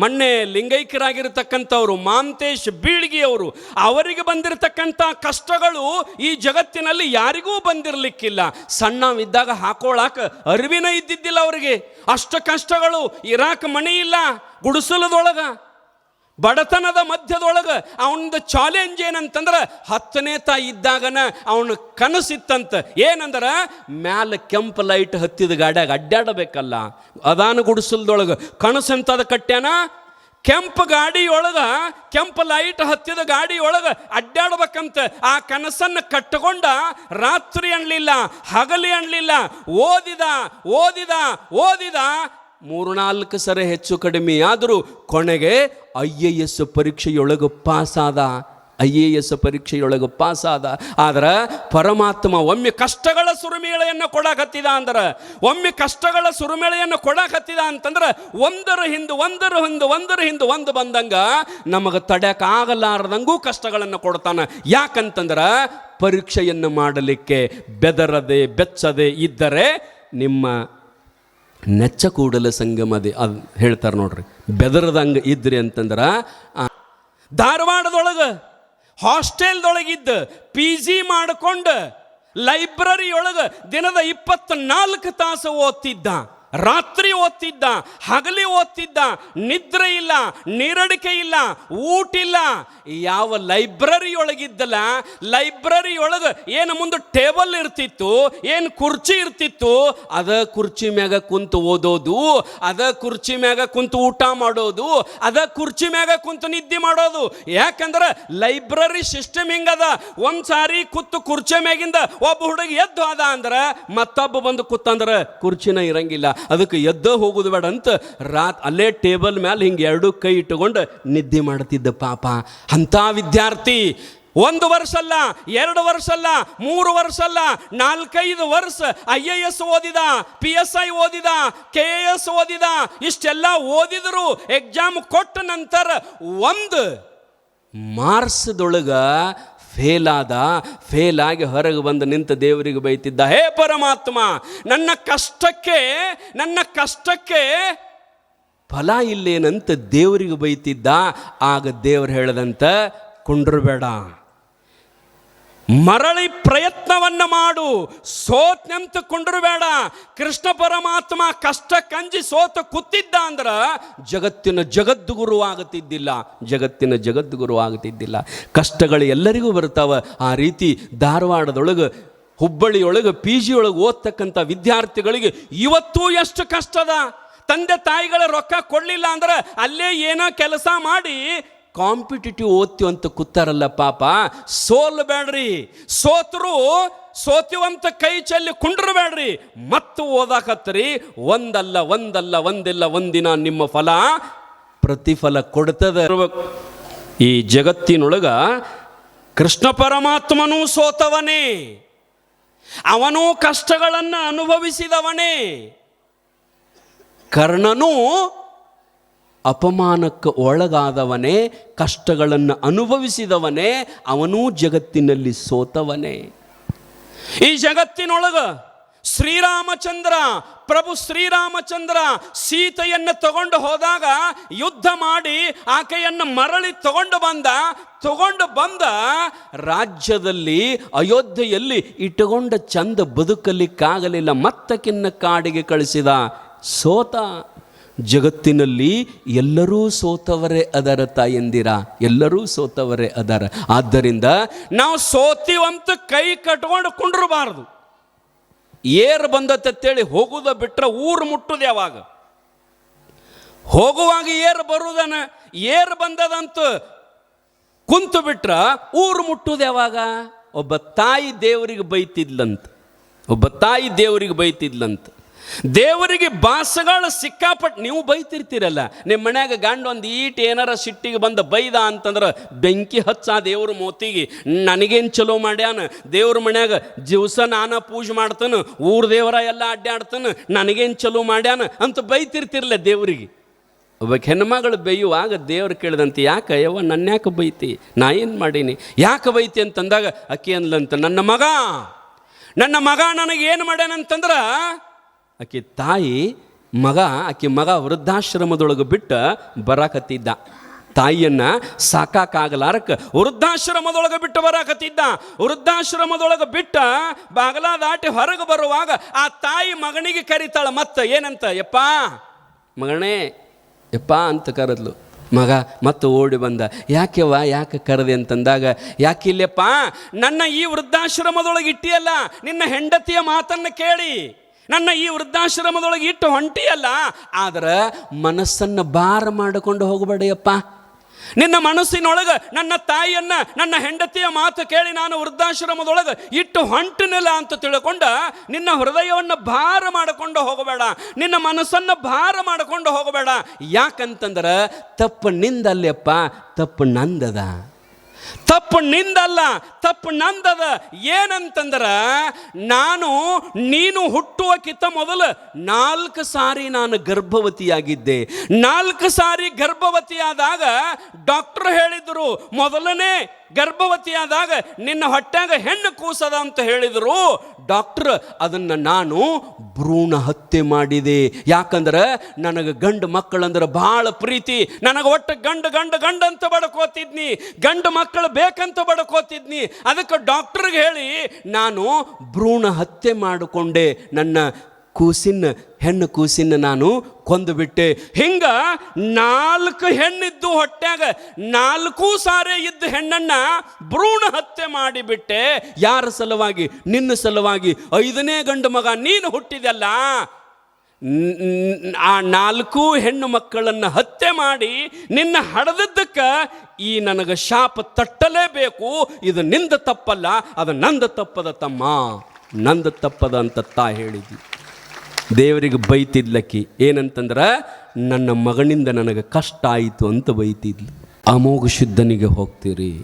ಮೊನ್ನೆ ಲಿಂಗೈಕ್ಯರಾಗಿರ್ತಕ್ಕಂಥವ್ರು, ಮಾಂತೇಶ್ ಬೀಳ್ಗಿಯವರು, ಅವರಿಗೆ ಬಂದಿರತಕ್ಕಂಥ ಕಷ್ಟಗಳು ಈ ಜಗತ್ತಿನಲ್ಲಿ ಯಾರಿಗೂ ಬಂದಿರಲಿಕ್ಕಿಲ್ಲ. ಸಣ್ಣವಿದ್ದಾಗ ಹಾಕೊಳ್ಳಾಕ ಅರಿವಿನ ಇದ್ದಿದ್ದಿಲ್ಲ ಅವರಿಗೆ. ಅಷ್ಟು ಕಷ್ಟಗಳು ಇರಾಕ ಮಣಿ ಇಲ್ಲ ಗುಡಿಸಲದೊಳಗ. ಬಡತನದ ಮಧ್ಯದೊಳಗೆ ಅವನದು ಚಾಲೆಂಜ್ ಏನಂತಂದ್ರೆ ಹತ್ತನೇ ತಾಯಿ ಇದ್ದಾಗನ ಅವನು ಕನಸಿತ್ತಂತ ಏನಂದ್ರೆ? ಮ್ಯಾಲ ಕೆಂಪು ಲೈಟ್ ಹತ್ತಿದ ಗಾಡ್ಯಾಗ ಅಡ್ಡಾಡಬೇಕಲ್ಲ ಅದಾನ ಗುಡಿಸಲ್ದೊಳಗೆ ಕನಸಂತದ ಕಟ್ಟ್ಯಾನ ಕೆಂಪು ಗಾಡಿಯೊಳಗೆ, ಕೆಂಪು ಲೈಟ್ ಹತ್ತಿದ ಗಾಡಿಯೊಳಗೆ ಅಡ್ಡಾಡ್ಬೇಕಂತ ಆ ಕನಸನ್ನು ಕಟ್ಟಿಕೊಂಡ ರಾತ್ರಿ ಅಣ್ಲಿಲ್ಲ ಹಗಲಿ ಅಣ್ಲಿಲ್ಲ ಓದಿದ ಓದಿದ ಓದಿದ ಮೂರ್ನಾಲ್ಕು ಸರಿ ಹೆಚ್ಚು ಕಡಿಮೆ ಆದರೂ ಕೊನೆಗೆ ಐ ಎ ಎಸ್ ಪರೀಕ್ಷೆಯೊಳಗೆ ಪಾಸಾದ, ಐ ಎ ಎಸ್ ಪರೀಕ್ಷೆಯೊಳಗೆ ಪಾಸಾದ. ಆದ್ರೆ ಪರಮಾತ್ಮ ಒಮ್ಮೆ ಕಷ್ಟಗಳ ಸುರುಮೇಳೆಯನ್ನು ಕೊಡಕತ್ತಿದ ಅಂದ್ರೆ, ಒಮ್ಮೆ ಕಷ್ಟಗಳ ಸುರುಮೇಳೆಯನ್ನು ಕೊಡಕತ್ತಿದ ಅಂತಂದ್ರೆ ಒಂದರ ಹಿಂದೆ ಒಂದರ ಹಿಂದೆ ಒಂದರ ಹಿಂದೆ ಒಂದು ಬಂದಂಗ ನಮಗೆ ತಡ್ಯಾಕ ಆಗಲಾರದಂಗೂ ಕಷ್ಟಗಳನ್ನು ಕೊಡ್ತಾನೆ. ಯಾಕಂತಂದ್ರೆ ಪರೀಕ್ಷೆಯನ್ನು ಮಾಡಲಿಕ್ಕೆ ಬೆದರದೆ, ಬೆಚ್ಚದೆ ಇದ್ದರೆ ನಿಮ್ಮ ನೆಚ್ಚ ಕೂಡಲ ಸಂಗಮದೆ ಅದು. ಹೇಳ್ತಾರೆ ನೋಡ್ರಿ. ಬೆದರದಂಗೆ ಇದ್ರಿ ಅಂತಂದ್ರೆ ಧಾರವಾಡದೊಳಗೆ ಹಾಸ್ಟೆಲ್ದೊಳಗಿದ್ದ ಪಿ ಜಿ ಮಾಡಿಕೊಂಡು ಲೈಬ್ರರಿಯೊಳಗೆ ದಿನದ ಇಪ್ಪತ್ನಾಲ್ಕು ತಾಸು ಓದ್ತಿದ್ದ. ರಾತ್ರಿ ಓದ್ತಿದ್ದ, ಹಗಲಿ ಓದ್ತಿದ್ದ, ನಿದ್ರೆ ಇಲ್ಲ, ನೀರಡಿಕೆ ಇಲ್ಲ, ಊಟ ಇಲ್ಲ. ಯಾವ ಲೈಬ್ರರಿ ಒಳಗಿದ್ದಲ್ಲ ಲೈಬ್ರರಿ ಒಳಗೆ ಏನು ಮುಂದೆ ಟೇಬಲ್ ಇರ್ತಿತ್ತು, ಏನು ಕುರ್ಚಿ ಇರ್ತಿತ್ತು, ಅದ ಕುರ್ಚಿ ಮ್ಯಾಗ ಕುಂತು ಓದೋದು, ಅದ ಕುರ್ಚಿ ಮ್ಯಾಗ ಕುಂತು ಊಟ ಮಾಡೋದು, ಅದ ಕುರ್ಚಿ ಮ್ಯಾಗ ಕುಂತು ನಿದ್ದೆ ಮಾಡೋದು. ಯಾಕಂದ್ರೆ ಲೈಬ್ರರಿ ಸಿಸ್ಟಮ್ ಹಿಂಗದ, ಒಂದು ಸಾರಿ ಕುತ್ತು ಕುರ್ಚಿ ಮ್ಯಾಗಿಂದ ಒಬ್ಬ ಹುಡುಗ ಎದ್ದು ಅದ ಅಂದ್ರೆ ಮತ್ತೊಬ್ಬ ಬಂದು ಕೂತಂದ್ರೆ ಕುರ್ಚಿನ ಇರಂಗಿಲ್ಲ. ಅದಕ್ಕೆ ಎದ್ದ ಹೋಗೋದು ಬೇಡ ಅಂತ ರಾತ್ ಅಲ್ಲೇ ಟೇಬಲ್ ಮೇಲೆ ಹಿಂಗೆ ಎರಡು ಕೈ ಇಟ್ಟುಕೊಂಡು ನಿದ್ದೆ ಮಾಡ್ತಿದ್ದ ಪಾಪ. ಅಂಥ ವಿದ್ಯಾರ್ಥಿ ಒಂದು ವರ್ಷ ಅಲ್ಲ ಎರಡು ವರ್ಷ ಅಲ್ಲ ಮೂರು ವರ್ಷ ಅಲ್ಲ ನಾಲ್ಕೈದು ವರ್ಷ ಐ ಎ ಎಸ್ ಓದಿದ, ಪಿ ಎಸ್ ಐ ಓದಿದ, ಕೆ ಎ ಎಸ್ ಓದಿದ, ಇಷ್ಟೆಲ್ಲ ಓದಿದರು ಎಕ್ಸಾಮ್ ಕೊಟ್ಟ ನಂತರ ಒಂದು ಮಾರ್ಸ್ದೊಳಗ ಫೇಲ್ ಆದ ಫೇಲ್ ಆಗಿ ಹೊರಗೆ ಬಂದು ನಿಂತ ದೇವರಿಗೆ ಬೈತಿದ್ದ. ಹೇ ಪರಮಾತ್ಮ, ನನ್ನ ಕಷ್ಟಕ್ಕೆ ನನ್ನ ಕಷ್ಟಕ್ಕೆ ಫಲ ಇಲ್ಲೇನಂತ ದೇವರಿಗೆ ಬೈತಿದ್ದ. ಆಗ ದೇವರು ಹೇಳದಂತ ಕುಂಡ್ರಬೇಡ ಮರಳಿ ಪ್ರಯತ್ನವನ್ನು ಮಾಡು. ಸೋತ್ ಸೋತ್ನಂತ ಬೇಡ ಕೃಷ್ಣ ಪರಮಾತ್ಮ ಕಷ್ಟ ಕಂಜಿ ಸೋತ ಕೂತಿದ್ದ ಅಂದ್ರ ಜಗತ್ತಿನ ಜಗದ್ಗುರು ಆಗುತ್ತಿದ್ದಿಲ್ಲ ಜಗತ್ತಿನ ಜಗದ್ಗುರು ಆಗುತ್ತಿದ್ದಿಲ್ಲ ಕಷ್ಟಗಳು ಎಲ್ಲರಿಗೂ ಬರ್ತಾವ ಆ ರೀತಿ ಧಾರವಾಡದೊಳಗೆ, ಹುಬ್ಬಳ್ಳಿಯೊಳಗೆ, ಪಿ ಜಿ ಓದ್ತಕ್ಕಂಥ ವಿದ್ಯಾರ್ಥಿಗಳಿಗೆ ಇವತ್ತೂ ಎಷ್ಟು ಕಷ್ಟದ. ತಂದೆ ತಾಯಿಗಳ ರೊಕ್ಕ ಕೊಡಲಿಲ್ಲ ಅಂದ್ರೆ ಅಲ್ಲೇ ಏನೋ ಕೆಲಸ ಮಾಡಿ ಕಾಂಪಿಟೇಟಿವ್ ಓದ್ತೀವಿ ಅಂತ ಕೂತಾರಲ್ಲ ಪಾಪ ಸೋಲ್ ಬೇಡ್ರಿ ಸೋತರು ಸೋತಿವಂತ ಕೈ ಚೆಲ್ಲಿ ಕುಂಡ್ರಬೇಡ್ರಿ ಮತ್ತು ಓದಾಕತ್ತರಿ, ಒಂದಲ್ಲ ಒಂದಲ್ಲ, ಒಂದಿಲ್ಲ, ಒಂದಿನ ನಿಮ್ಮ ಫಲ ಪ್ರತಿಫಲ ಕೊಡ್ತದೆ. ಈ ಜಗತ್ತಿನೊಳಗ ಕೃಷ್ಣ ಪರಮಾತ್ಮನೂ ಸೋತವನೇ. ಅವನೂ ಕಷ್ಟಗಳನ್ನು ಅನುಭವಿಸಿದವನೇ. ಕರ್ಣನೂ ಅಪಮಾನಕ್ಕೆ ಒಳಗಾದವನೇ, ಕಷ್ಟಗಳನ್ನು ಅನುಭವಿಸಿದವನೇ, ಅವನೂ ಜಗತ್ತಿನಲ್ಲಿ ಸೋತವನೇ. ಈ ಜಗತ್ತಿನೊಳಗ ಶ್ರೀರಾಮಚಂದ್ರ, ಪ್ರಭು ಶ್ರೀರಾಮಚಂದ್ರ ಸೀತೆಯನ್ನು ತಗೊಂಡು ಹೋದಾಗ ಯುದ್ಧ ಮಾಡಿ ಆಕೆಯನ್ನು ಮರಳಿ ತಗೊಂಡು ಬಂದ ತಗೊಂಡು ಬಂದ ರಾಜ್ಯದಲ್ಲಿ, ಅಯೋಧ್ಯೆಯಲ್ಲಿ ಇಟ್ಟುಕೊಂಡ ಚಂದ ಬದುಕಲಿಕ್ಕಾಗಲಿಲ್ಲ, ಮತ್ತಕ್ಕಿನ್ನ ಕಾಡಿಗೆ ಕಳಿಸಿದ ಸೋತ. ಜಗತ್ತಿನಲ್ಲಿ ಎಲ್ಲರೂ ಸೋತವರೇ ಅದರ ತಾಯಂದಿರ, ಎಲ್ಲರೂ ಸೋತವರೇ ಅದರ. ಆದ್ದರಿಂದ ನಾವು ಸೋತಿವಂತ ಕೈ ಕಟ್ಕೊಂಡು ಕುಂಡ್ರಬಾರದು. ಏರ್ ಬಂದತ್ತೇಳಿ ಹೋಗುದ ಬಿಟ್ರೆ ಊರು ಮುಟ್ಟುದು ಯಾವಾಗ? ಹೋಗುವಾಗ ಏರ್ ಬರುದನ, ಏರ್ ಬಂದದಂತ ಕುಂತು ಬಿಟ್ರ ಊರು ಮುಟ್ಟುದು ಯಾವಾಗ? ಒಬ್ಬ ತಾಯಿ ದೇವರಿಗೆ ಬೈತಿದ್ಲಂತ, ಒಬ್ಬ ತಾಯಿ ದೇವರಿಗೆ ಬೈತಿದ್ಲಂತ. ದೇವರಿಗೆ ಬಾಸಗಳು ಸಿಕ್ಕಾಪಟ್ಟು ನೀವು ಬೈತಿರ್ತೀರಲ್ಲ. ನಿಮ್ಮ ಮನ್ಯಾಗ ಗಂಡ ಒಂದು ಈಟ್ ಏನಾರ ಸಿಟ್ಟಿಗೆ ಬಂದ ಬೈದ ಅಂತಂದ್ರೆ ಬೆಂಕಿ ಹಚ್ಚ ದೇವ್ರ ಮೋತಿಗೆ, ನನಗೇನು ಚಲೋ ಮಾಡ್ಯಾನ? ದೇವ್ರ ಮನ್ಯಾಗ ದಿವಸ ನಾನ ಪೂಜೆ ಮಾಡ್ತಾನೆ, ಊರ ದೇವರ ಎಲ್ಲ ಅಡ್ಡಾಡ್ತಾನೆ ನನಗೇನು ಚಲೋ ಮಾಡ್ಯಾನ? ಅಂತ ಬೈತಿರ್ತಿರಲ್ಲ ದೇವರಿಗೆ. ಒಬ್ಬ ಹೆಣ್ಮಗಳು ಬೈಯುವಾಗ ದೇವ್ರು ಕೇಳಿದಂತೆ, ಯಾಕೆ ಯವ್ವ ನನ್ನ ಯಾಕೆ ಬೈತಿ? ನಾ ಏನು ಮಾಡೀನಿ? ಯಾಕೆ ಬೈತಿ? ಅಂತಂದಾಗ, ಅಕ್ಕಿ ಅನ್ಲಂತ, ನನ್ನ ಮಗ ನನ್ನ ಮಗ ನನಗೆ ಏನು ಮಾಡ್ಯಾನಂತಂದ್ರೆ ಆಕೆ ತಾಯಿ ಮಗ, ಆಕೆ ಮಗ ವೃದ್ಧಾಶ್ರಮದೊಳಗೆ ಬಿಟ್ಟು ಬರಾಕತ್ತಿದ್ದ. ತಾಯಿಯನ್ನ ಸಾಕಾಗಲಾರಕ್ಕೆ ವೃದ್ಧಾಶ್ರಮದೊಳಗೆ ಬಿಟ್ಟು ಬರಾಕತ್ತಿದ್ದ. ವೃದ್ಧಾಶ್ರಮದೊಳಗೆ ಬಿಟ್ಟ ಬಾಗಲ ದಾಟಿ ಹೊರಗೆ ಬರುವಾಗ ಆ ತಾಯಿ ಮಗನಿಗೆ ಕರೀತಾಳೆ, ಮತ್ತೆ ಏನಂತ? ಯಪ್ಪ, ಮಗನೇ, ಯಪ್ಪ ಅಂತ ಕರೆದ್ಲು. ಮಗ, ಮತ್ತು ಓಡಿ ಬಂದ. ಯಾಕೆವ ಯಾಕೆ ಕರೆದೆ? ಅಂತಂದಾಗ ಯಾಕಿಲ್ಲಪ್ಪ ನನ್ನ ಈ ವೃದ್ಧಾಶ್ರಮದೊಳಗೆ ಇಟ್ಟಿಯಲ್ಲ, ನಿನ್ನ ಹೆಂಡತಿಯ ಮಾತನ್ನು ಕೇಳಿ. ನನ್ನ ಈ ವೃದ್ಧಾಶ್ರಮದೊಳಗೆ ಇಟ್ಟು ಹೊಂಟಿಯಲ್ಲ, ಆದರೆ ಮನಸ್ಸನ್ನು ಭಾರ ಮಾಡಿಕೊಂಡು ಹೋಗಬೇಡಿಯಪ್ಪ ನಿನ್ನ ಮನಸ್ಸಿನೊಳಗೆ ನನ್ನ ತಾಯಿಯನ್ನ, ನನ್ನ ಹೆಂಡತಿಯ ಮಾತು ಕೇಳಿ ನಾನು ವೃದ್ಧಾಶ್ರಮದೊಳಗೆ ಇಟ್ಟು ಹೊಂಟನಿಲ್ಲ ಅಂತ ತಿಳ್ಕೊಂಡ ನಿನ್ನ ಹೃದಯವನ್ನು ಭಾರ ಮಾಡಿಕೊಂಡು ಹೋಗಬೇಡ, ನಿನ್ನ ಮನಸ್ಸನ್ನು ಭಾರ ಮಾಡಿಕೊಂಡು ಹೋಗಬೇಡ. ಯಾಕಂತಂದ್ರೆ ತಪ್ಪು ನಿಂದಲ್ಲಪ್ಪ ತಪ್ಪು ನಂದದ. ತಪ್ಪು ನಿಂದಲ್ಲ, ತಪ್ಪು ನಂದದ. ಏನಂತಂದ್ರೆ, ನಾನು, ನೀನು ಹುಟ್ಟುವಕ್ಕಿಂತ ಮೊದಲು ನಾಲ್ಕು ಸಾರಿ ನಾನು ಗರ್ಭವತಿಯಾಗಿದ್ದೆ. ನಾಲ್ಕು ಸಾರಿ ಗರ್ಭವತಿಯಾದಾಗ ಡಾಕ್ಟರ್ ಹೇಳಿದರು, ಮೊದಲನೇ ಗರ್ಭವತಿಯಾದಾಗ ನಿನ್ನ ಹೊಟ್ಟೆಗ ಹೆಣ್ಣು ಕೂಸದ ಅಂತ ಹೇಳಿದರು, ಡಾಕ್ಟರ್, ಅದನ್ನು ನಾನು ಭ್ರೂಣ ಹತ್ಯೆ ಮಾಡಿದೆ. ಯಾಕಂದ್ರೆ ನನಗೆ ಗಂಡು ಮಕ್ಕಳಂದ್ರೆ ಭಾಳ ಪ್ರೀತಿ. ನನಗೆ ಒಟ್ಟು ಗಂಡು ಗಂಡು ಗಂಡು ಅಂತ ಬಡ್ಕೋತಿದ್ನಿ. ಗಂಡು ಮಕ್ಕಳು ಬೇಕಂತ ಬಡ್ಕೋತಿದ್ನಿ. ಅದಕ್ಕೆ ಡಾಕ್ಟ್ರಿಗೆ ಹೇಳಿ, ನಾನು ಭ್ರೂಣ ಹತ್ಯೆ ಮಾಡಿಕೊಂಡೆ. ನನ್ನ ಕೂಸಿನ ಹೆಣ್ಣು ಕೂಸಿನ ನಾನು ಕೊಂದು ಬಿಟ್ಟೆ. ಹಿಂಗ ನಾಲ್ಕು ಹೆಣ್ಣಿದ್ದು ಹೊಟ್ಯಾಗ ನಾಲ್ಕು ಸಾರೆ ಇದ್ದ ಹೆಣ್ಣನ್ನ ಭ್ರೂಣ ಹತ್ಯೆ ಮಾಡಿಬಿಟ್ಟೆ. ಯಾರ ಸಲುವಾಗಿ? ನಿನ್ನ ಸಲುವಾಗಿ. ಐದನೇ ಗಂಡು ಮಗ ನೀನು ಹುಟ್ಟಿದಲ್ಲ. ಆ ನಾಲ್ಕು ಹೆಣ್ಣು ಮಕ್ಕಳನ್ನು ಹತ್ಯೆ ಮಾಡಿ ನಿನ್ನ ಹಡದಿದ್ದಕ್ಕೆ ಈ ನನಗೆ ಶಾಪ ತಟ್ಟಲೇಬೇಕು. ಇದು ನಿಂದ ತಪ್ಪಲ್ಲ, ಅದು ನಂದ ತಪ್ಪದ ತಮ್ಮ. ನಂದ ತಪ್ಪದ ಅಂತ ತಾ ಹೇಳಿದ್ವಿ ದೇವರಿಗೆ ಬೈತಿದ್ಲಕ್ಕಿ. ಏನಂತಂದ್ರೆ, ನನ್ನ ಮಗನಿಂದ ನನಗೆ ಕಷ್ಟ ಆಯಿತು ಅಂತ ಬೈತಿದ್ಲು. ಅಮೋಘ ಶುದ್ಧನಿಗೆ ಹೋಗ್ತೀರಿ.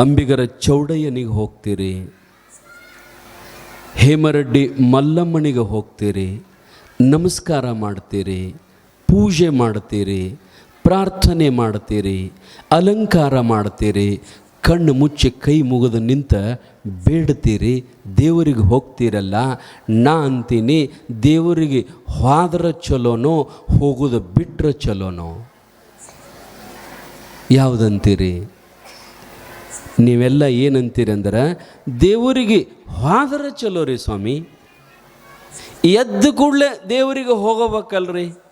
ಅಂಬಿಗರ ಚೌಡಯ್ಯನಿಗೆ ಹೋಗ್ತೀರಿ. ಹೇಮರೆಡ್ಡಿ ಮಲ್ಲಮ್ಮನಿಗೆ ಹೋಗ್ತೀರಿ. ನಮಸ್ಕಾರ ಮಾಡ್ತೀರಿ. ಪೂಜೆ ಮಾಡ್ತೀರಿ. ಪ್ರಾರ್ಥನೆ ಮಾಡ್ತೀರಿ. ಅಲಂಕಾರ ಮಾಡ್ತೀರಿ. ಕಣ್ಣು ಮುಚ್ಚಿ ಕೈ ಮುಗಿದು ನಿಂತ, ಬೇಡ್ತೀರಿ, ದೇವರಿಗೆ ಹೋಗ್ತೀರಲ್ಲ, ನಾ ಅಂತೀನಿ, ದೇವರಿಗೆ ಹೋದ್ರೆ ಚಲೋನೋ, ಹೋಗೋದು ಬಿಟ್ರೆ ಚಲೋನೋ? ಯಾವುದಂತೀರಿ? ನೀವೆಲ್ಲ ಏನಂತೀರಿ ಅಂದ್ರೆ, ದೇವರಿಗೆ ಹೋದ್ರೆ ಚಲೋ ರೀ ಸ್ವಾಮಿ. ಎದ್ದು ಕೂಡಲೇ ದೇವರಿಗೆ ಹೋಗಬೇಕಲ್ರಿ.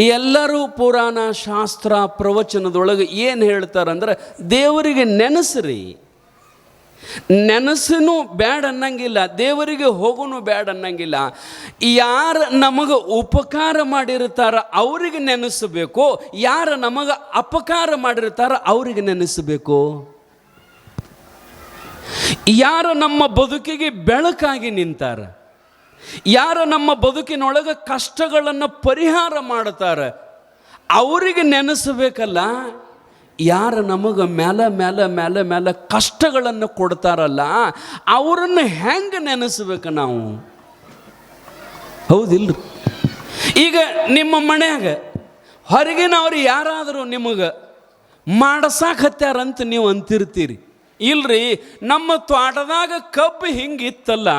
ಎಲ್ಲರೂ ಪುರಾಣ ಶಾಸ್ತ್ರ ಪ್ರವಚನದೊಳಗೆ ಏನು ಹೇಳ್ತಾರಂದ್ರೆ, ದೇವರಿಗೆ ನೆನೆಸ್ರಿ. ನೆನಸನು ಬ್ಯಾಡ ಅನ್ನಂಗಿಲ್ಲ, ದೇವರಿಗೆ ಹೋಗೋನು ಬೇಡ ಅನ್ನಂಗಿಲ್ಲ. ಯಾರು ನಮಗೆ ಉಪಕಾರ ಮಾಡಿರ್ತಾರ ಅವರಿಗೆ ನೆನೆಸಬೇಕು, ಯಾರು ನಮಗೆ ಅಪಕಾರ ಮಾಡಿರ್ತಾರ ಅವರಿಗೆ ನೆನೆಸಬೇಕು. ಯಾರು ನಮ್ಮ ಬದುಕಿಗೆ ಬೆಳಕಾಗಿ ನಿಂತಾರ. ಯಾರು ನಮ್ಮ ಬದುಕಿನೊಳಗೆ ಕಷ್ಟಗಳನ್ನು ಪರಿಹಾರ ಮಾಡ್ತಾರೆ ಅವರಿಗೆ ನೆನೆಸಬೇಕಲ್ಲ, ಯಾರು ನಮಗೆ ಮೇಲೆ ಮೇಲೆ ಮೇಲೆ ಮೇಲೆ ಕಷ್ಟಗಳನ್ನು ಕೊಡ್ತಾರಲ್ಲ, ಅವರನ್ನು ಹೆಂಗೆ ನೆನೆಸ್ಬೇಕು ನಾವು? ಹೌದಿಲ್ರಿ. ಈಗ ನಿಮ್ಮ ಮನ್ಯಾಗ ಹೊರಗಿನವ್ರು ಯಾರಾದರೂ ನಿಮಗೆ ಮಾಡಸಾಕತ್ಯಾರಂತ ನೀವು ಅಂತಿರ್ತೀರಿ. ಇಲ್ರಿ, ನಮ್ಮ ತೋಟದಾಗ ಕಬ್ಬು ಹಿಂಗಿತ್ತಲ್ಲ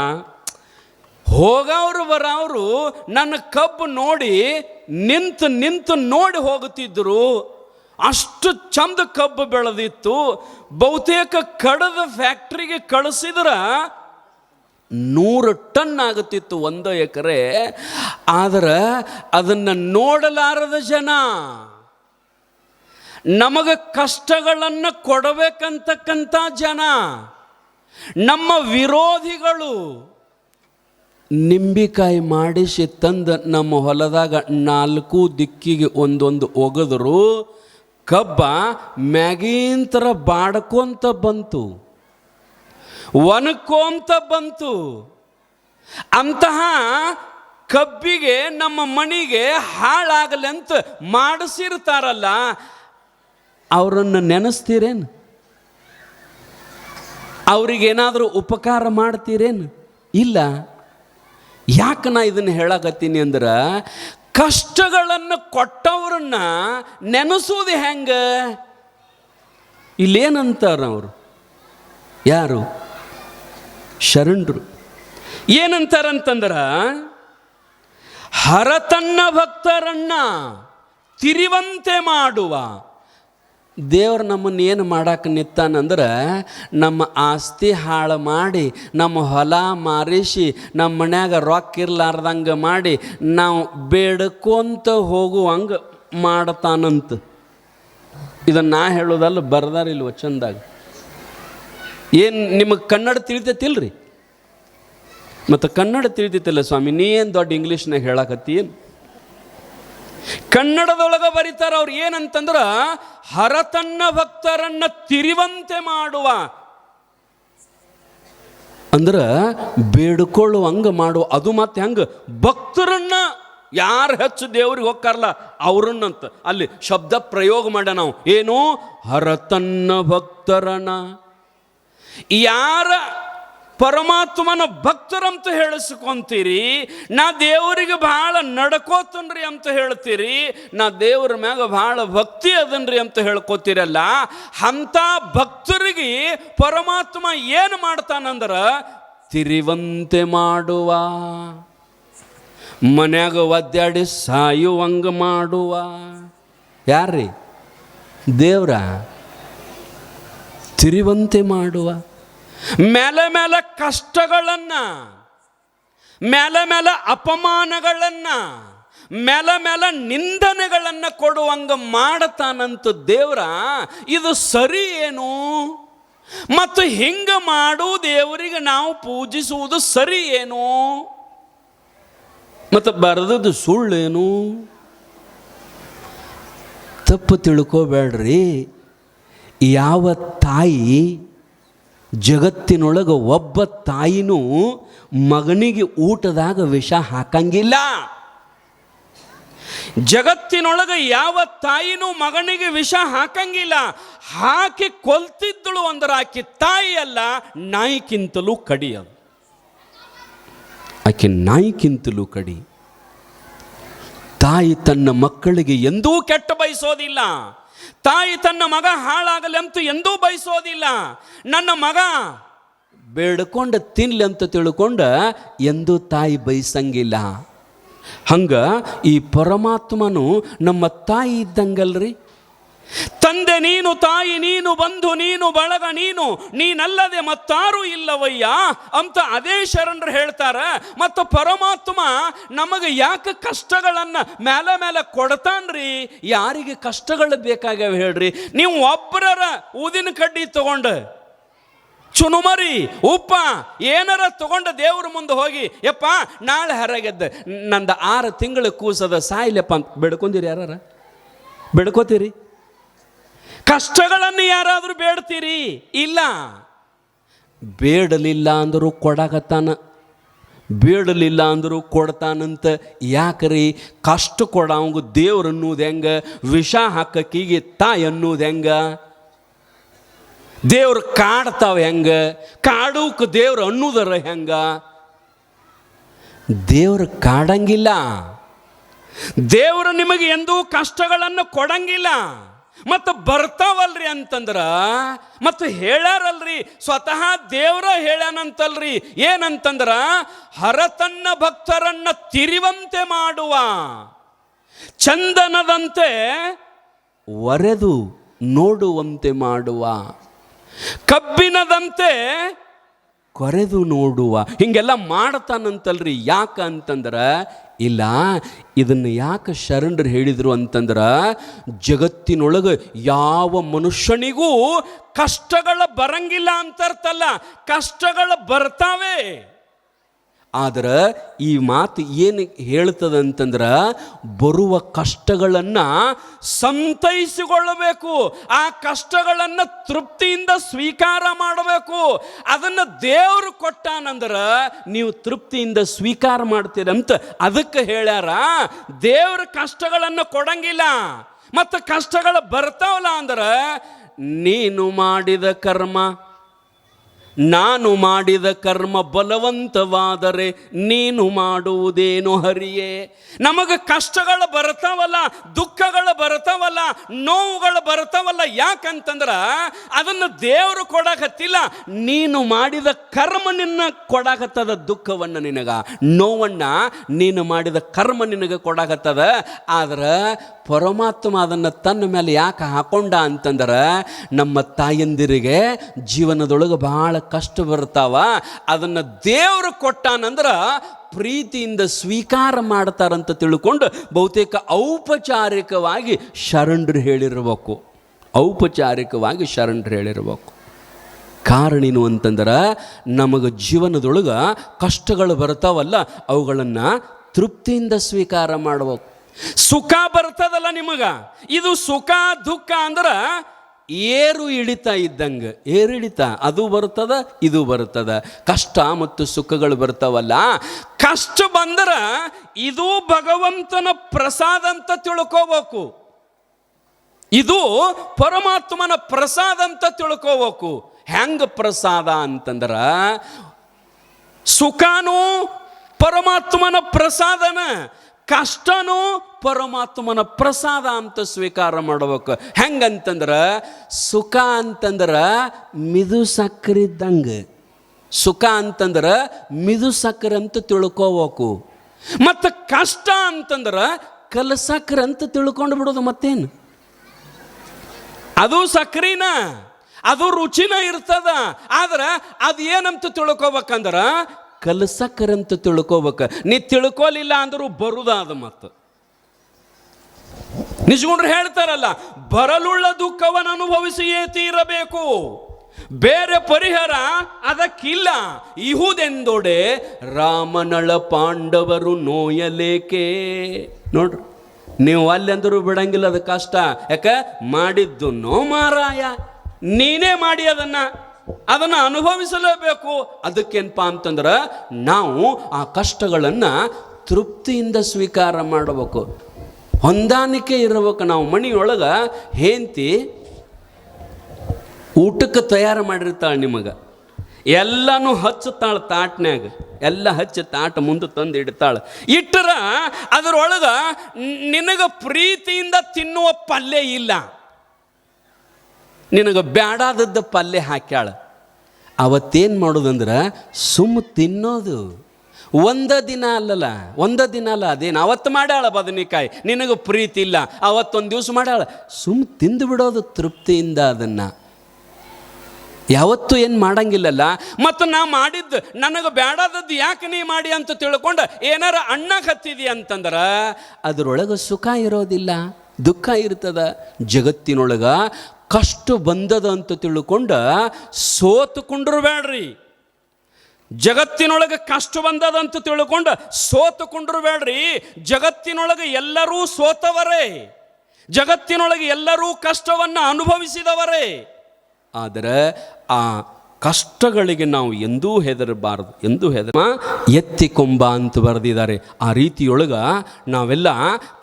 ಹೋಗವ್ರು ಬರೋರು ನನ್ನ ಕಬ್ಬು ನೋಡಿ ನಿಂತು ನಿಂತು ನೋಡಿ ಹೋಗುತ್ತಿದ್ದರು. ಅಷ್ಟು ಚಂದ ಕಬ್ಬು ಬೆಳೆದಿತ್ತು. ಬಹುತೇಕ ಕಡದ ಫ್ಯಾಕ್ಟ್ರಿಗೆ ಕಳಿಸಿದ್ರ ನೂರು ಟನ್ ಆಗುತ್ತಿತ್ತು ಒಂದು ಎಕರೆ. ಆದರೆ ಅದನ್ನು ನೋಡಲಾರದ ಜನ ನಮಗೆ ಕಷ್ಟಗಳನ್ನು ಕೊಡಬೇಕಂತಕ್ಕಂಥ ಜನ, ನಮ್ಮ ವಿರೋಧಿಗಳು ನಿಂಬಿಕಾಯಿ ಮಾಡಿಸಿ ತಂದು ನಮ್ಮ ಹೊಲದಾಗ ನಾಲ್ಕು ದಿಕ್ಕಿಗೆ ಒಂದೊಂದು ಒಗೆದ್ರು, ಕಬ್ಬ ಮ್ಯಾಗಿಂತರ ಬಾಡ್ಕೊಂತ ಬಂತು, ಒಣಕೋಂತ ಬಂತು. ಅಂತಹ ಕಬ್ಬಿಗೆ ನಮ್ಮ ಮಣಿಗೆ ಹಾಳಾಗಲಂತ ಮಾಡಿಸಿರ್ತಾರಲ್ಲ, ಅವರನ್ನು ನೆನೆಸ್ತೀರೇನು? ಅವರಿಗೇನಾದರೂ ಉಪಕಾರ ಮಾಡ್ತೀರೇನು? ಇಲ್ಲ. ಯಾಕೆ ನಾ ಇದನ್ನು ಹೇಳಕತ್ತೀನಿ ಅಂದ್ರೆ, ಕಷ್ಟಗಳನ್ನು ಕೊಟ್ಟವ್ರನ್ನ ನೆನೆಸೋದು ಹೆಂಗೆ? ಇಲ್ಲೇನಂತಾರ ಅವರು? ಯಾರು? ಶರಣರು. ಏನಂತಾರಂತಂದ್ರ, ಹರತನ್ನ ಭಕ್ತರನ್ನ ತಿರಿವಂತೆ ಮಾಡುವ ದೇವ್ರು ನಮ್ಮನ್ನು ಏನು ಮಾಡಕ್ಕೆ ನಿತ್ತಾನಂದ್ರೆ ನಮ್ಮ ಆಸ್ತಿ ಹಾಳು ಮಾಡಿ, ನಮ್ಮ ಹೊಲ ಮಾರಿಸಿ, ನಮ್ಮ ಮನ್ಯಾಗ ರೊಕ್ಕ ಇರ್ಲಾರ್ದಂಗೆ ಮಾಡಿ, ನಾವು ಬೇಡ್ಕೊಂತ ಹೋಗುವಂಗೆ ಮಾಡ್ತಾನಂತ. ಇದನ್ನು ನಾ ಹೇಳೋದಲ್ಲ ಬರ್ದಾರಿಲ್ಲ ವಚನದಾಗ. ಏನು ನಿಮಗೆ ಕನ್ನಡ ತಿಳಿತೈತಿಲ್ರಿ? ಮತ್ತು ಕನ್ನಡ ತಿಳಿತೈತಿಲ್ಲ ಸ್ವಾಮಿ, ನೀ ಏನು ದೊಡ್ಡ ಇಂಗ್ಲೀಷ್ನಾಗ ಹೇಳಕತ್ತಿ ಏನು? ಕನ್ನಡದೊಳಗೆ ಬರೀತಾರೆ ಅವ್ರು ಏನಂತಂದ್ರ ಹರತನ್ನ ಭಕ್ತರನ್ನ ತಿರಿವಂತೆ ಮಾಡುವ. ಅಂದ್ರೆ ಬೇಡ್ಕೊಳ್ಳುವಂಗ ಮಾಡುವ. ಅದು ಮತ್ತೆ ಹೆಂಗೆ? ಭಕ್ತರನ್ನ ಯಾರು ಹೆಚ್ಚು ದೇವ್ರಿಗೆ ಹೋಗ್ಕಾರಲ್ಲ ಅವ್ರನ್ನಂತ. ಅಲ್ಲಿ ಶಬ್ದ ಪ್ರಯೋಗ ಮಾಡ ನಾವು. ಏನು? ಹರತನ್ನ ಭಕ್ತರನ ಯಾರ ಪರಮಾತ್ಮನ ಭಕ್ತರಂತ ಹೇಳಿಸ್ಕೊಂತೀರಿ, ನಾ ದೇವರಿಗೆ ಭಾಳ ನಡ್ಕೋತನ್ರಿ ಅಂತ ಹೇಳ್ತೀರಿ, ನಾ ದೇವ್ರ ಮ್ಯಾಗ ಭಾಳ ಭಕ್ತಿ ಅದನ್ರಿ ಅಂತ ಹೇಳ್ಕೋತೀರಲ್ಲ, ಅಂಥ ಭಕ್ತರಿಗೆ ಪರಮಾತ್ಮ ಏನು ಮಾಡ್ತಾನಂದ್ರೆ, ತಿರಿವಂತೆ ಮಾಡುವ, ಮನ್ಯಾಗ ಒದ್ದಾಡಿ ಸಾಯುವಂಗ ಮಾಡುವ. ಯಾರ್ರಿ? ದೇವ್ರ ತಿರಿವಂತೆ ಮಾಡುವ. ಮೇಲೆ ಮೇಲೆ ಕಷ್ಟಗಳನ್ನು, ಮೇಲೆ ಮೇಲೆ ಅಪಮಾನಗಳನ್ನು, ಮೇಲೆ ಮೇಲೆ ನಿಂದನೆಗಳನ್ನು ಕೊಡುವಂಗೆ ಮಾಡತಾನಂತ ದೇವ್ರ, ಇದು ಸರಿ ಏನು? ಮತ್ತು ಹಿಂಗೆ ಮಾಡು ದೇವರಿಗೆ ನಾವು ಪೂಜಿಸುವುದು ಸರಿ ಏನು? ಮತ್ತು ಬರೆದದ್ದು ಸುಳ್ಳೇನು? ತಪ್ಪು ತಿಳ್ಕೋಬೇಡ್ರಿ. ಯಾವ ತಾಯಿ ಜಗತ್ತಿನೊಳಗೆ ಒಬ್ಬ ತಾಯಿನೂ ಮಗನಿಗೆ ಊಟದಾಗ ವಿಷ ಹಾಕಂಗಿಲ್ಲ. ಜಗತ್ತಿನೊಳಗೆ ಯಾವ ತಾಯಿನೂ ಮಗನಿಗೆ ವಿಷ ಹಾಕಂಗಿಲ್ಲ. ಹಾಕಿ ಕೊಲ್ತಿದ್ದಳು ಅಂದ್ರೆ ಆಕೆ ತಾಯಿ ಅಲ್ಲ ನಾಯಿಕ್ಕಿಂತಲೂ ಕಡಿ ಆಕೆ ನಾಯಿಕ್ಕಿಂತಲೂ ಕಡಿ. ತಾಯಿ ತನ್ನ ಮಕ್ಕಳಿಗೆ ಎಂದೂ ಕೆಟ್ಟ ಬಯಸೋದಿಲ್ಲ. ತಾಯಿ ತನ್ನ ಮಗ ಹಾಳಾಗಲಿ ಅಂತ ಎಂದೂ ಬಯಸೋದಿಲ್ಲ. ನನ್ನ ಮಗ ಬೇಡ್ಕೊಂಡು ತಿನ್ಲಿ ಅಂತ ತಿಳ್ಕೊಂಡು ಎಂದೂ ತಾಯಿ ಬಯಸಂಗಿಲ್ಲ. ಹಂಗ ಈ ಪರಮಾತ್ಮನು ನಮ್ಮ ತಾಯಿ ಇದ್ದಂಗಲ್ರಿ? ತಂದೆ ನೀನು, ತಾಯಿ ನೀನು, ಬಂಧು ನೀನು, ಬಳಗ ನೀನು, ನೀನಲ್ಲದೆ ಮತ್ತಾರೂ ಇಲ್ಲವಯ್ಯ ಅಂತ ಅದೇ ಶರಣರು ಹೇಳ್ತಾರೆ. ಮತ್ತು ಪರಮಾತ್ಮ ನಮಗೆ ಯಾಕೆ ಕಷ್ಟಗಳನ್ನು ಮೇಲೆ ಮೇಲೆ ಕೊಡ್ತಾನ್ರಿ? ಯಾರಿಗೆ ಕಷ್ಟಗಳು ಬೇಕಾಗ್ಯಾವ ಹೇಳ್ರಿ? ನೀವು ಒಬ್ಬರರ ಊದಿನ ಕಡ್ಡಿ ತಗೊಂಡು ಚುನುಮರಿ, ಉಪ್ಪ, ಏನಾರ ತಗೊಂಡ ದೇವ್ರ ಮುಂದೆ ಹೋಗಿ, ಯಪ್ಪ, ನಾಳೆ ಹರಗೆದ್ದ. ನಂದು ಆರು ತಿಂಗಳ ಕೂಸದ ಸಾಯಿಲೆಪ್ಪ ಅಂತ. ಬೆಡ್ಕೊಂದಿರಿ ಯಾರ ಬೆಡ್ಕೋತೀರಿ? ಕಷ್ಟಗಳನ್ನು ಯಾರಾದರೂ ಬೇಡ್ತೀರಿ? ಇಲ್ಲ. ಬೇಡಲಿಲ್ಲ ಅಂದರೂ ಕೊಡಕತ್ತಾನ. ಬೇಡಲಿಲ್ಲ ಅಂದರೂ ಕೊಡ್ತಾನಂತ ಯಾಕ್ರಿ? ಕಷ್ಟ ಕೊಡವಂಗ ದೇವ್ರು ಅನ್ನೋದು ಹೆಂಗ? ವಿಷ ಹಾಕಕ್ಕೀಗೆ ತಾಯಿ ಅನ್ನೋದು ಹೆಂಗ? ದೇವ್ರು ಕಾಡ್ತಾವ ಹೆಂಗ? ಕಾಡೋಕೆ ದೇವ್ರು ಅನ್ನೋದರ ಹೆಂಗ? ದೇವ್ರು ಕಾಡಂಗಿಲ್ಲ. ದೇವರು ನಿಮಗೆ ಎಂದೂ ಕಷ್ಟಗಳನ್ನು ಕೊಡಂಗಿಲ್ಲ. ಮತ್ತು ಬರ್ತಾವಲ್ರಿ ಅಂತಂದ್ರ, ಮತ್ತು ಹೇಳ್ಯಾರಲ್ರಿ, ಸ್ವತಃ ದೇವ್ರ ಹೇಳ್ಯಾನಂತಲ್ರಿ, ಏನಂತಂದ್ರ, ಹರತನ್ನ ಭಕ್ತರನ್ನ ತಿರಿವಂತೆ ಮಾಡುವ, ಚಂದನದಂತೆ ಒರೆದು ನೋಡುವಂತೆ ಮಾಡುವ, ಕಬ್ಬಿನದಂತೆ ಕೊರೆದು ನೋಡುವ, ಹಿಂಗೆಲ್ಲ ಮಾಡ್ತಾನಂತಲ್ರಿ. ಯಾಕ ಅಂತಂದ್ರ ಇಲ್ಲ ಇದನ್ನು ಯಾಕೆ ಶರಣರು ಹೇಳಿದರು ಅಂತಂದ್ರೆ ಜಗತ್ತಿನೊಳಗೆ ಯಾವ ಮನುಷ್ಯನಿಗೂ ಕಷ್ಟಗಳ ಬರಂಗಿಲ್ಲ ಅಂತರ್ಥಲ್ಲ ಕಷ್ಟಗಳು ಬರ್ತಾವೆ. ಆದ್ರೆ ಈ ಮಾತು ಏನು ಹೇಳ್ತದಂತಂದ್ರ ಬರುವ ಕಷ್ಟಗಳನ್ನು ಸಂತೈಸಿಕೊಳ್ಳಬೇಕು. ಆ ಕಷ್ಟಗಳನ್ನು ತೃಪ್ತಿಯಿಂದ ಸ್ವೀಕಾರ ಮಾಡಬೇಕು. ಅದನ್ನು ದೇವರು ಕೊಟ್ಟಾನಂದ್ರೆ ನೀವು ತೃಪ್ತಿಯಿಂದ ಸ್ವೀಕಾರ ಮಾಡ್ತೀರಂತ ಅದಕ್ಕೆ ಹೇಳ್ಯಾರ, ದೇವ್ರ ಕಷ್ಟಗಳನ್ನು ಕೊಡಂಗಿಲ್ಲ. ಮತ್ತು ಕಷ್ಟಗಳು ಬರ್ತಾವಲ್ಲ ಅಂದ್ರೆ, ನೀನು ಮಾಡಿದ ಕರ್ಮ ನಾನು ಮಾಡಿದ ಕರ್ಮ ಬಲವಂತವಾದರೆ ನೀನು ಮಾಡುವುದೇನು ಹರಿಯೇ? ನಮಗೆ ಕಷ್ಟಗಳು ಬರ್ತಾವಲ್ಲ, ದುಃಖಗಳು ಬರ್ತಾವಲ್ಲ, ನೋವುಗಳು ಬರ್ತಾವಲ್ಲ, ಯಾಕಂತಂದ್ರೆ ಅದನ್ನು ದೇವರು ಕೊಡಕತ್ತಿಲ್ಲ. ನೀನು ಮಾಡಿದ ಕರ್ಮ ನಿನ್ನ ಕೊಡಾಕತ್ತದ ದುಃಖವನ್ನು ನಿನಗ. ನೋವನ್ನ ನೀನು ಮಾಡಿದ ಕರ್ಮ ನಿನಗೆ ಕೊಡಾಕತ್ತದ. ಆದ್ರೆ ಪರಮಾತ್ಮ ಅದನ್ನು ತನ್ನ ಮೇಲೆ ಯಾಕೆ ಹಾಕೊಂಡ ಅಂತಂದ್ರೆ ನಮ್ಮ ತಾಯಂದಿರಿಗೆ ಜೀವನದೊಳಗೆ ಬಹಳ ಕಷ್ಟ ಬರ್ತಾವ ಅದನ್ನು ದೇವರು ಕೊಟ್ಟಾನಂದ್ರೆ ಪ್ರೀತಿಯಿಂದ ಸ್ವೀಕಾರ ಮಾಡ್ತಾರಂತ ತಿಳ್ಕೊಂಡು ಬಹುತೇಕ ಔಪಚಾರಿಕವಾಗಿ ಶರಣರು ಹೇಳಿರಬೇಕು. ಔಪಚಾರಿಕವಾಗಿ ಶರಣರು ಹೇಳಿರಬೇಕು. ಕಾರಣ ಏನು ಅಂತಂದ್ರೆ ನಮಗೆ ಜೀವನದೊಳಗೆ ಕಷ್ಟಗಳು ಬರ್ತಾವಲ್ಲ ಅವುಗಳನ್ನು ತೃಪ್ತಿಯಿಂದ ಸ್ವೀಕಾರ ಮಾಡ್ಬೇಕು. ಸುಖ ಬರ್ತದಲ್ಲ ನಿಮಗ? ಇದು ಸುಖ, ದುಃಖ ಅಂದ್ರೆ ಏರು ಇಳಿತ ಇದ್ದಂಗೆ, ಏರು ಇಳಿತ, ಅದು ಬರ್ತದ ಇದು ಬರ್ತದ ಕಷ್ಟ ಮತ್ತು ಸುಖಗಳು ಬರ್ತಾವಲ್ಲ ಕಷ್ಟ ಬಂದ್ರೆ ಇದು ಭಗವಂತನ ಪ್ರಸಾದ ಅಂತ ತಿಳ್ಕೋಬೇಕು. ಇದು ಪರಮಾತ್ಮನ ಪ್ರಸಾದ ಅಂತ ತಿಳ್ಕೋಬೇಕು. ಹೆಂಗ ಪ್ರಸಾದ ಅಂತಂದ್ರ, ಸುಖಾನು ಪರಮಾತ್ಮನ ಪ್ರಸಾದನ. ಕಷ್ಟನೂ ಪರಮಾತ್ಮನ ಪ್ರಸಾದ ಅಂತ ಸ್ವೀಕಾರ ಮಾಡ್ಬೇಕು. ಹೆಂಗಂತಂದ್ರೆ ಸುಖ ಅಂತಂದ್ರೆ ಮಿದು ಸಕ್ಕರೆ ಇದ್ದಂಗೆ. ಸುಖ ಅಂತಂದ್ರೆ ಮಿದು ಸಕ್ಕರೆ ಅಂತ ತಿಳ್ಕೋಬೇಕು. ಮತ್ತು ಕಷ್ಟ ಅಂತಂದ್ರ ಸಕ್ಕರೆ ಅಂತ ತಿಳ್ಕೊಂಡು ಬಿಡೋದು ಮತ್ತೇನು? ಅದು ಸಕ್ಕರೆನ ಅದು ರುಚಿನ ಇರ್ತದ. ಆದ್ರೆ ಅದು ಏನಂತ ತಿಳ್ಕೊಬೇಕಂದ್ರ ಕಲಸಕ್ಕರಂತ ತಿಳ್ಕೊಬೇಕ. ನೀ ತಿಳ್ಕೊಲಿಲ್ಲ ಅಂದರೂ ಬರುದಾದ ಮತ್ತು ನಿಜಗುಂಡ್ರು ಹೇಳ್ತಾರಲ್ಲ, ಬರಲುಳ್ಳ ದುಃಖವನ್ನು ಅನುಭವಿಸಿಯೇ ತೀರಬೇಕು ಬೇರೆ ಪರಿಹಾರ ಅದಕ್ಕಿಲ್ಲ. ಇಹುದೆಂದೊಡೆ ರಾಮನಳ ಪಾಂಡವರು ನೋಯಲೇಕೆ. ನೋಡ್ರಿ, ನೀವು ಅಲ್ಲೆಂದರೂ ಬಿಡಂಗಿಲ್ಲ ಅದು ಕಷ್ಟ. ಯಾಕ? ಮಾಡಿದ್ದು ನೋ ಮಾರಾಯ. ನೀನೇ ಮಾಡಿ ಅದನ್ನ. ಅದನ್ನು ಅನುಭವಿಸಲೇಬೇಕು. ಅದಕ್ಕೇನಪ್ಪ ಅಂತಂದ್ರೆ ನಾವು ಆ ಕಷ್ಟಗಳನ್ನು ತೃಪ್ತಿಯಿಂದ ಸ್ವೀಕಾರ ಮಾಡಬೇಕು. ಹೊಂದಾಣಿಕೆ ಇರಬೇಕು. ನಾವು ಮನೆಯೊಳಗೆ ಹೇಂತಿ ಊಟಕ್ಕೆ ತಯಾರು ಮಾಡಿರ್ತಾಳೆ ನಿಮಗೆ. ಎಲ್ಲನೂ ಹಚ್ಚುತ್ತಾಳೆ ತಾಟ್ನ್ಯಾಗ. ಎಲ್ಲ ಹಚ್ಚಿ ತಾಟ ಮುಂದೆ ತಂದು ಇಡ್ತಾಳೆ. ಇಟ್ಟರ ಅದರೊಳಗೆ ನಿನಗೆ ಪ್ರೀತಿಯಿಂದ ತಿನ್ನುವ ಪಲ್ಯ ಇಲ್ಲ. ನಿನಗೆ ಬ್ಯಾಡಾದದ್ದ ಪಲ್ಯ ಹಾಕ್ಯಾಳ. ಅವತ್ತೇನು ಮಾಡೋದಂದ್ರೆ ಸುಮ್ಮ ತಿನ್ನೋದು. ಒಂದ ದಿನ ಅಲ್ಲಲ್ಲ, ಒಂದ ದಿನ ಅಲ್ಲ, ಅದೇನು ಅವತ್ತು ಮಾಡ್ಯಾಳ ಬದನೆಕಾಯಿ, ನಿನಗೆ ಪ್ರೀತಿ ಇಲ್ಲ, ಅವತ್ತೊಂದು ದಿವಸ ಮಾಡ್ಯಾಳ. ಸುಮ್ಮ ತಿಂದು ಬಿಡೋದು ತೃಪ್ತಿಯಿಂದ ಅದನ್ನು. ಯಾವತ್ತೂ ಏನು ಮಾಡಂಗಿಲ್ಲಲ್ಲ ಮತ್ತು ನಾ ಮಾಡಿದ್ದು ನನಗೆ ಬೇಡಾದದ್ದು ಯಾಕೆ ನೀ ಮಾಡಿ ಅಂತ ತಿಳ್ಕೊಂಡು ಏನಾರ ಅಣ್ಣ ಹತ್ತಿದಿ ಅಂತಂದ್ರೆ, ಅದರೊಳಗೆ ಸುಖ ಇರೋದಿಲ್ಲ, ದುಃಖ ಇರ್ತದ. ಜಗತ್ತಿನೊಳಗ ಕಷ್ಟ ಬಂದದ ಅಂತ ತಿಳ್ಕೊಂಡು ಸೋತುಕೊಂಡ್ರು ಬೇಡ್ರಿ. ಜಗತ್ತಿನೊಳಗೆ ಕಷ್ಟ ಬಂದದ ಅಂತ ತಿಳ್ಕೊಂಡು ಸೋತುಕೊಂಡ್ರು ಬೇಡ್ರಿ. ಜಗತ್ತಿನೊಳಗೆ ಎಲ್ಲರೂ ಸೋತವರೇ. ಜಗತ್ತಿನೊಳಗೆ ಎಲ್ಲರೂ ಕಷ್ಟವನ್ನು ಅನುಭವಿಸಿದವರೇ. ಆದರೆ ಆ ಕಷ್ಟಗಳಿಗೆ ನಾವು ಎಂದೂ ಹೆದರಬಾರದು, ಎಂದೂ ಹೆದರ ಎತ್ತಿ ಕೊಂಬ ಅಂತ ಬರೆದಿದ್ದಾರೆ. ಆ ರೀತಿಯೊಳಗ ನಾವೆಲ್ಲ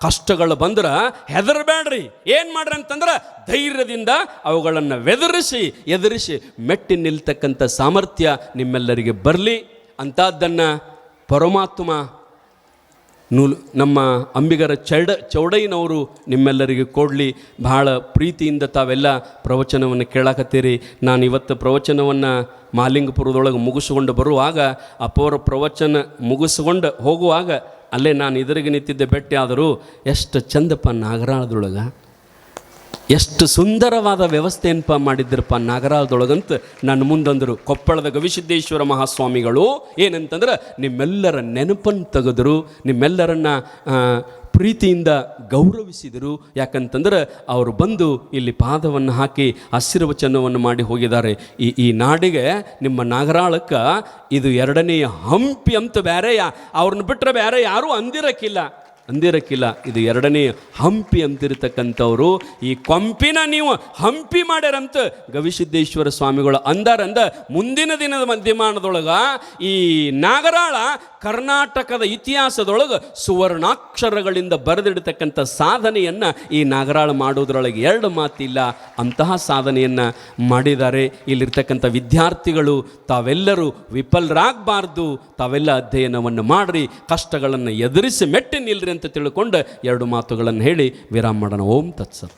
ಕಷ್ಟಗಳು ಬಂದ್ರೆ ಹೆದರಬೇಡ್ರಿ. ಏನು ಮಾಡ್ರಿ ಅಂತಂದ್ರೆ ಧೈರ್ಯದಿಂದ ಅವುಗಳನ್ನು ಬೆದರಿಸಿ, ಎದುರಿಸಿ ಮೆಟ್ಟಿ ನಿಲ್ತಕ್ಕಂಥ ಸಾಮರ್ಥ್ಯ ನಿಮ್ಮೆಲ್ಲರಿಗೆ ಬರಲಿ. ಅಂಥದ್ದನ್ನು ಪರಮಾತ್ಮ ನೂಲು ನಮ್ಮ ಅಂಬಿಗರ ಚೌಡ ಚೌಡಯ್ಯನವರು ನಿಮ್ಮೆಲ್ಲರಿಗೆ ಕೊಡಲಿ. ಬಹಳ ಪ್ರೀತಿಯಿಂದ ತಾವೆಲ್ಲ ಪ್ರವಚನವನ್ನು ಕೇಳಾಕತ್ತೀರಿ. ನಾನು ಇವತ್ತು ಪ್ರವಚನವನ್ನು ಮಾಲಿಂಗಪುರದೊಳಗೆ ಮುಗಿಸ್ಕೊಂಡು ಬರುವಾಗ ಅಪ್ಪವರ ಪ್ರವಚನ ಮುಗಿಸ್ಕೊಂಡು ಹೋಗುವಾಗ, ಅಲ್ಲೇ ನಾನು ಎದುರಿಗೆ ನಿಂತಿದ್ದೆ ಭೇಟಿ ಆದರೂ, ಎಷ್ಟು ಚಂದಪ್ಪ ನಾಗರಾಳದೊಳಗೆ ಎಷ್ಟು ಸುಂದರವಾದ ವ್ಯವಸ್ಥೆ ಏನಪ್ಪ ಮಾಡಿದ್ರಪ್ಪ ನಾಗರಾಳದೊಳಗಂತ ನನ್ನ ಮುಂದಂದರು ಕೊಪ್ಪಳದ ಗವಿಸಿದ್ದೇಶ್ವರ ಮಹಾಸ್ವಾಮಿಗಳು ಏನಂತಂದ್ರೆ ನಿಮ್ಮೆಲ್ಲರ ನೆನಪನ್ನು ತೆಗೆದರು, ನಿಮ್ಮೆಲ್ಲರನ್ನ ಪ್ರೀತಿಯಿಂದ ಗೌರವಿಸಿದರು. ಯಾಕಂತಂದ್ರೆ ಅವರು ಬಂದು ಇಲ್ಲಿ ಪಾದವನ್ನು ಹಾಕಿ ಆಶೀರ್ವಚನವನ್ನು ಮಾಡಿ ಹೋಗಿದ್ದಾರೆ. ಈ ಈ ನಾಡಿಗೆ ನಿಮ್ಮ ನಾಗರಾಳಕ್ಕೆ ಇದು ಎರಡನೆಯ ಹಂಪಿ ಅಂತ ಬೇರೆ ಯಾ ಅವ್ರನ್ನ ಬಿಟ್ಟರೆ ಬೇರೆ ಯಾರೂ ಅಂದಿರಕ್ಕಿಲ್ಲ. ಅಂದಿರಕ್ಕಿಲ್ಲ, ಇದು ಎರಡನೇ ಹಂಪಿ ಅಂತಿರ್ತಕ್ಕಂಥವ್ರು. ಈ ಕೊಂಪಿನ ನೀವು ಹಂಪಿ ಮಾಡ್ಯಾರಂತ ಗವಿಸಿದ್ದೇಶ್ವರ ಸ್ವಾಮಿಗಳು ಅಂದಾರಂದ ಮುಂದಿನ ದಿನದ ಮಧ್ಯಮಾನದೊಳಗ ಈ ನಾಗರಾಳ ಕರ್ನಾಟಕದ ಇತಿಹಾಸದೊಳಗೆ ಸುವರ್ಣಾಕ್ಷರಗಳಿಂದ ಬರೆದಿಡತಕ್ಕಂಥ ಸಾಧನೆಯನ್ನು ಈ ನಾಗರಾಳ ಮಾಡೋದ್ರೊಳಗೆ ಎರಡು ಮಾತಿಲ್ಲ. ಅಂತಹ ಸಾಧನೆಯನ್ನು ಮಾಡಿದ್ದಾರೆ. ಇಲ್ಲಿರ್ತಕ್ಕಂಥ ವಿದ್ಯಾರ್ಥಿಗಳು, ತಾವೆಲ್ಲರೂ ವಿಫಲರಾಗಬಾರ್ದು. ತಾವೆಲ್ಲ ಅಧ್ಯಯನವನ್ನು ಮಾಡಿರಿ. ಕಷ್ಟಗಳನ್ನು ಎದುರಿಸಿ ಮೆಟ್ಟಿ ನಿಲ್ರಿ ಅಂತ ತಿಳ್ಕೊಂಡು ಎರಡು ಮಾತುಗಳನ್ನು ಹೇಳಿ ವಿರಾಮ ಮಾಡೋಣ. ಓಂ ತತ್ಸರ್